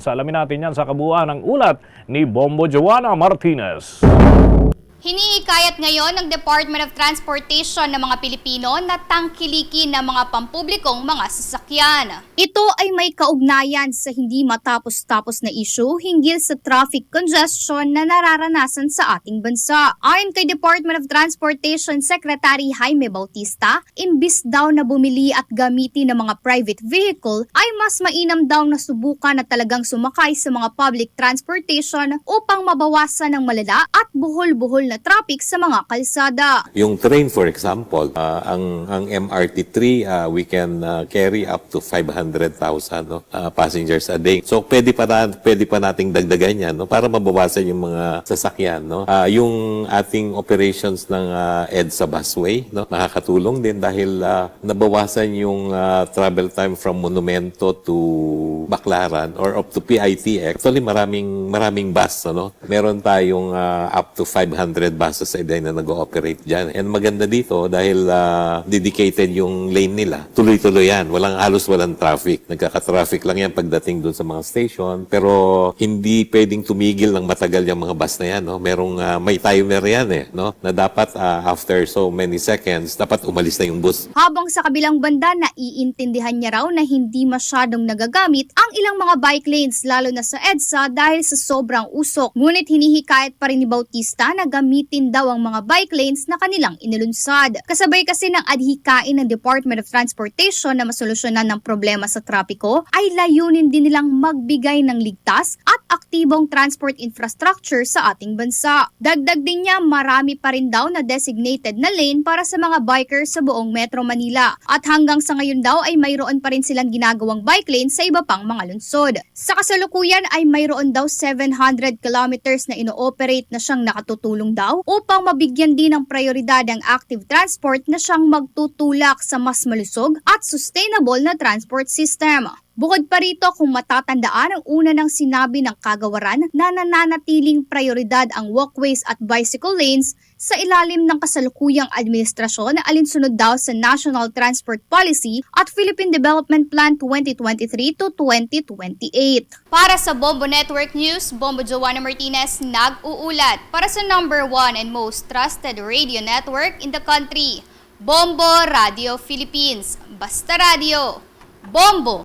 Sa alamin natin yan sa kabuuan ng ulat ni Bombo Joanna Martinez. Hinihikayat ngayon ng Department of Transportation ng mga Pilipino na tangkilikin ng mga pampublikong mga sasakyan. Ito ay may kaugnayan sa hindi matapos-tapos na issue hinggil sa traffic congestion na nararanasan sa ating bansa. Ayon kay Department of Transportation Secretary Jaime Bautista, imbis daw na bumili at gamitin ng mga private vehicle, ay mas mainam daw na subukan na talagang sumakay sa mga public transportation upang mabawasan ng malala at buhol-buhol na traffic sa mga kalsada. Yung train, for example, ah, ang ang MRT3, ah, we can ah, carry up to 500,000 no, ah, passengers a day. So pwede pa na, pwede pa nating dagdagan yan no para mabawasan yung mga sasakyan no. Ah, yung ating operations ng ah, EDSA busway no nakakatulong din dahil ah, nabawasan yung ah, travel time from Monumento to Baclaran or up to PITX. Actually maraming maraming bus no. Meron tayong ah, up to 500 buses a day na nag-ooperate dyan. And maganda dito dahil ah, dedicated yung lane nila. Tuloy-tuloy yan. Walang halos walang traffic. Nagkaka-traffic lang yan pagdating dun sa mga station. Pero hindi pwedeng tumigil ng matagal yung mga bus na yan. No? Merong ah, may timer yan eh. No? Na dapat ah, after so many seconds, dapat umalis na yung bus. Habang sa kabilang banda, naiintindihan niya raw na hindi masyadong nagagamit ang ilang mga bike lanes lalo na sa EDSA dahil sa sobrang usok. Ngunit hinihikayat pa rin ni Bautista na gamitin daw ang mga bike lanes na kanilang inilunsad. Kasabay kasi ng adhikain ng Department of Transportation na masolusyonan ng problema sa trapiko ay layunin din nilang magbigay ng ligtas at aktibong transport infrastructure sa ating bansa. Dagdag din niya marami pa rin daw na designated na lane para sa mga bikers sa buong Metro Manila. At hanggang sa ngayon daw ay mayroon pa rin silang ginagawang bike lane sa iba pang mga lungsod. Sa kasalukuyan ay mayroon daw 700 kilometers na ino-operate na siyang nakatutulong daw upang mabigyan din ng prioridad ang active transport na siyang magtutulak sa mas malusog at sustainable na transport system. Bukod pa rito kung matatandaan ang una ng sinabi ng kagawaran na nananatiling prioridad ang walkways at bicycle lanes sa ilalim ng kasalukuyang administrasyon na alinsunod daw sa National Transport Policy at Philippine Development Plan 2023 to 2028. Para sa Bombo Network News, Bombo Joanna Martinez nag-uulat para sa number one and most trusted radio network in the country, Bombo Radio Philippines. Basta Radio, Bombo!